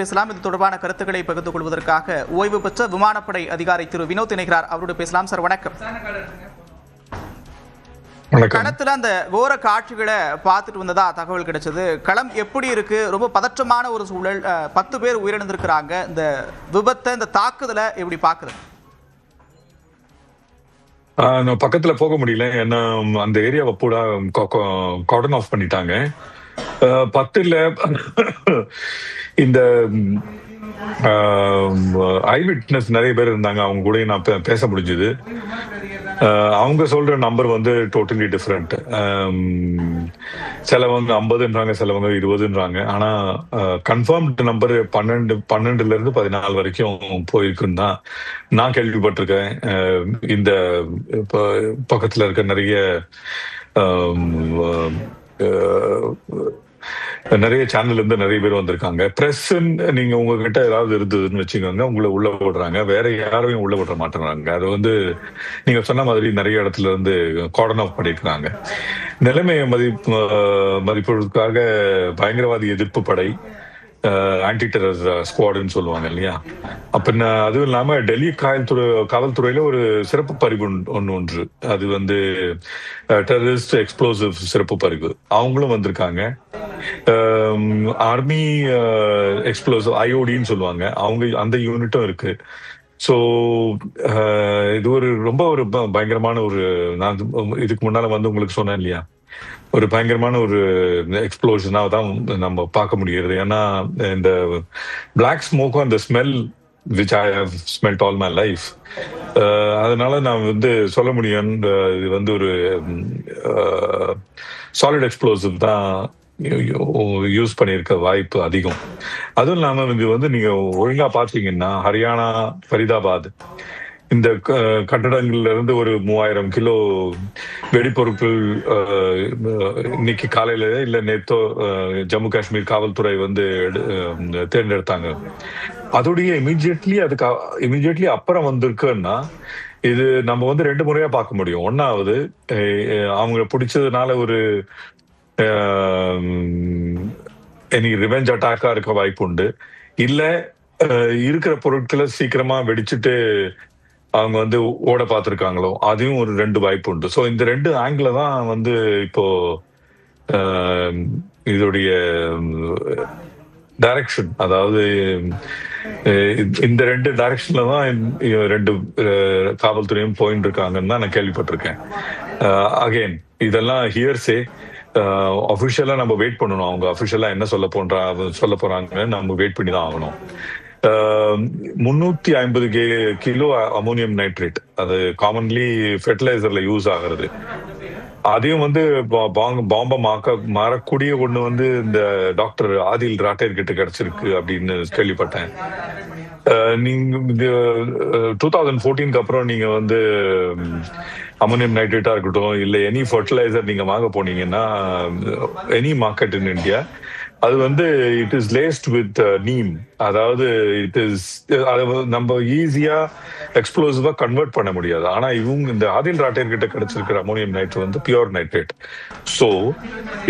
பேசலாம். இது தொடர்பான கருத்துக்களை பகிர்ந்து கொள்வதற்காக ஓய்வு பெற்ற விமானப்படை அதிகாரி திரு வினோத் இணைகிறார். அவரோடு பேசலாம். சார் வணக்கம். களத்துல அந்த கோர காட்சிகளை பார்த்துட்டு வந்ததா தகவல் கிடைச்சது. களம் எப்படி இருக்கு? ரொம்ப பதற்றமான ஒரு சூழல். பத்து பேர் உயிரிழந்திருக்கிறாங்க. இந்த விபத்தை இந்த தாக்குதலை எப்படி பாக்குறது நான் பக்கத்துல போக முடியல. ஏன்னா அந்த ஏரியாவை பூரா கார்டன் ஆஃப் பண்ணிட்டாங்க. பத்துல இந்த ஐ விட்னஸ் நிறைய பேர் இருந்தாங்க. அவங்க கூட நான் பேச முடிஞ்சது. அவங்க சொல்ற நம்பர் வந்து டோட்டலி டிஃப்ரெண்ட் சிலவங்க ஐம்பதுன்றாங்க சிலவங்க இருபதுன்றாங்க. ஆனா கன்ஃபார்ம்டு நம்பர் பன்னெண்டு பன்னெண்டுல இருந்து பதினாலு வரைக்கும் போயிருக்குன்னு தான் நான் கேள்விப்பட்டிருக்கேன். இந்த ப- பக்கத்துல இருக்க நிறைய நிறைய சேனல் இருந்து நிறைய பேர் வந்திருக்காங்க. பிரஸ் நீங்க உங்ககிட்ட ஏதாவது இருந்ததுன்னு வச்சுக்கோங்க உங்களை உள்ள விடுறாங்க வேற யாரையும் உள்ள விட மாட்டேங்கிறாங்க. அது வந்து நீங்க சொன்ன மாதிரி நிறைய இடத்துல இருந்து கார்டன் ஆஃப் பண்ணிருக்கிறாங்க. நிலைமையை மதிப்பு மதிப்பதற்காக பயங்கரவாதி எதிர்ப்பு படை ஆன்டி டெரர் ஸ்குவாடுன்னு சொல்லுவாங்க இல்லையா? அப்ப அதுவும் இல்லாம டெல்லி காவல்துறை காவல்துறையில ஒரு சிறப்பு பரிவு ஒன்று ஒன்று. அது வந்து டெரரிஸ்ட் எக்ஸ்ப்ளோசிவ் சிறப்பு பரிவு. அவங்களும் வந்திருக்காங்க. ஆர்மி எக்ஸ்ப்ளோசிவ் ஐஓடின்னு சொல்லுவாங்க. அவங்க அந்த யூனிட்டும் இருக்கு. ஸோ இது ஒரு ரொம்ப ஒரு பயங்கரமான ஒரு நான் இதுக்கு முன்னால வந்து உங்களுக்கு சொன்னேன் இல்லையா? ஒரு பயங்கரமான ஒரு எக்ஸ்ப்ளோஷனாக தான் நம்ம பார்க்க முடிகிறது. ஏன்னா இந்த பிளாக் ஸ்மோக்கும் அந்த smell which I have smelt all my life அதனால நான் வந்து சொல்ல முடியும். இந்த இது வந்து ஒரு சாலிட் எக்ஸ்ப்ளோசிவ் தான் யூஸ் பண்ணியிருக்க வாய்ப்பு அதிகம். அதுவும் இல்லாம இது வந்து நீங்க ஒழுங்காக பார்த்தீங்கன்னா ஹரியானா ஃபரிதாபாத் இந்த க- கட்டடங்கள்ல இருந்து ஒரு மூவாயிரம் கிலோ வெடிப்பொருட்கள் இன்னைக்கு காலையில இல்ல நேத்தோ ஜம்மு காஷ்மீர் காவல்துறை வந்து எடு- தேர்ந்தெடுத்தாங்க. அதோடைய இமிடியட்லி அதுக்கு இமிடியட்லி அப்புறம் வந்திருக்குன்னா இது நம்ம வந்து ரெண்டு முறையா பார்க்க முடியும். ஒன்னாவது அவங்க பிடிச்சதுனால ஒரு எனி ரிவெஞ்ச் அட்டாக்கா இருக்க வாய்ப்பு உண்டு இல்ல இருக்கிற பொருட்களை சீக்கிரமா வெடிச்சுட்டு அவங்க வந்து ஓட பார்த்துருக்காங்களோ அதையும் ஒரு ரெண்டு வாய்ப்பு உண்டு ஸோ இந்த ரெண்டு ஆங்கிள் தான் வந்து இப்போ இதோடைய டைரக்ஷன் அதாவது இந்த ரெண்டு டைரக்ஷன்ல தான் ரெண்டு அஹ், காவல்துறையும் போயின்னு இருக்காங்கன்னு தான் நான் கேள்விப்பட்டிருக்கேன் அகைன் இதெல்லாம் ஹியர்ஸே அஃபிஷியலா நம்ம வெயிட் பண்ணணும். அவங்க அஃபிஷியலா என்ன சொல்ல போன்றா சொல்ல போறாங்க நம்ம வெயிட் பண்ணி தான் ஆகணும். முன்னூத்தி ஐம்பது கே கிலோ அமோனியம் நைட்ரேட் அது காமன்லி ஃபெர்டிலைசர்ல யூஸ் ஆகிறது. அதையும் வந்து பா- பாம்பை மாக்க மாறக்கூடிய ஒண்ணு வந்து இந்த டாக்டர் ஆதில் ராட்டேர் கிட்ட கிடைச்சிருக்கு அப்படின்னு கேள்விப்பட்டேன். நீங்க டூ தௌசண்ட் ஃபோர்டீனுக்கு அப்புறம் நீங்க வந்து அமோனியம் நைட்ரேட்டா இருக்கட்டும் இல்ல எனி ஃபர்டிலைசர் நீங்க வாங்க போனீங்கன்னா எனி மார்க்கெட் இன் இந்தியா அது வந்து it is laced with neem அதாவது இட் இஸ் அதை நம்ம ஈஸியா எக்ஸ்ப்ளோசிவா கன்வெர்ட் பண்ண முடியாது. ஆனா இவங்க இந்த ஆதில் ராட்டேர் கிட்ட கிடைச்சிருக்கிற அமோனியம் நைட்ரேட் வந்து பியூர் நைட்ரேட் ஸோ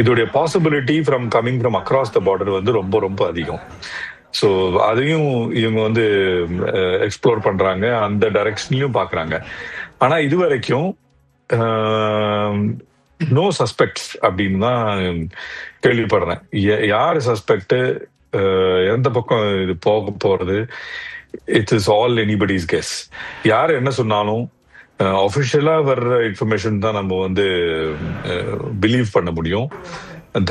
இதோடைய possibility from coming from across the border வந்து ரொம்ப ரொம்ப அதிகம். ஸோ அதையும் இவங்க வந்து எக்ஸ்ப்ளோர் பண்றாங்க. அந்த டைரக்ஷன்லையும் பாக்குறாங்க. ஆனா இது வரைக்கும் நோ சஸ்பெக்ட்ஸ் அப்படின்னு தான் கேள்விப்படுறேன். யார் சஸ்பெக்ட் எந்த பக்கம் இது போக போறது? It's is all anybody's guess யார் என்ன சொன்னாலும் அஃபிஷியலா வர்ற இன்ஃபர்மேஷன் தான் நம்ம வந்து பிலீவ் பண்ண முடியும்.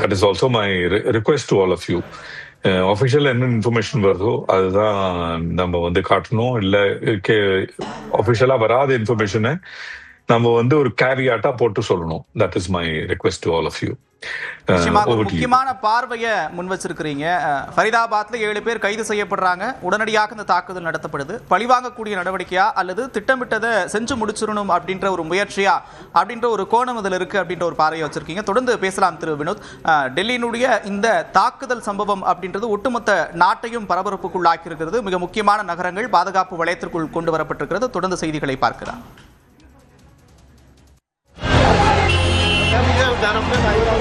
That is also my request to all of you official என்ன இன்ஃபர்மேஷன் வருதோ அதுதான் நம்ம வந்து காட்டணும். இல்ல அஃபிஷியலா வராத இன்ஃபர்மேஷனை நம்ம வந்து ஒரு கேரியாட்டா போட்டு சொல்லணும். That is my request to all of you முக்கியமான பார்வையை முன் வச்சிருக்கிறீங்க. அஹ், ஃபரிதாபாத்ல ஏழு பேர் கைது செய்யப்படுறாங்க. உடனடியாக இந்த தாக்குதல் நடத்தப்படுது. பழிவாங்கக்கூடிய நடவடிக்கையா அல்லது திட்டமிட்டதை செஞ்சு முடிச்சிடணும் அப்படின்ற ஒரு முயற்சியா அப்படின்ற ஒரு கோணம் இதில் இருக்கு அப்படின்ற ஒரு பார்வையை வச்சிருக்கீங்க. தொடர்ந்து பேசலாம் திரு வினோத். அஹ், டெல்லியினுடைய இந்த தாக்குதல் சம்பவம் அப்படின்றது ஒட்டுமொத்த நாட்டையும் பரபரப்புக்குள்ளாக்கி இருக்கிறது மிக முக்கியமான நகரங்கள் பாதுகாப்பு வளையத்திற்குள் கொண்டு வரப்பட்டிருக்கிறது. தொடர்ந்து செய்திகளை பார்க்கலாம். problema.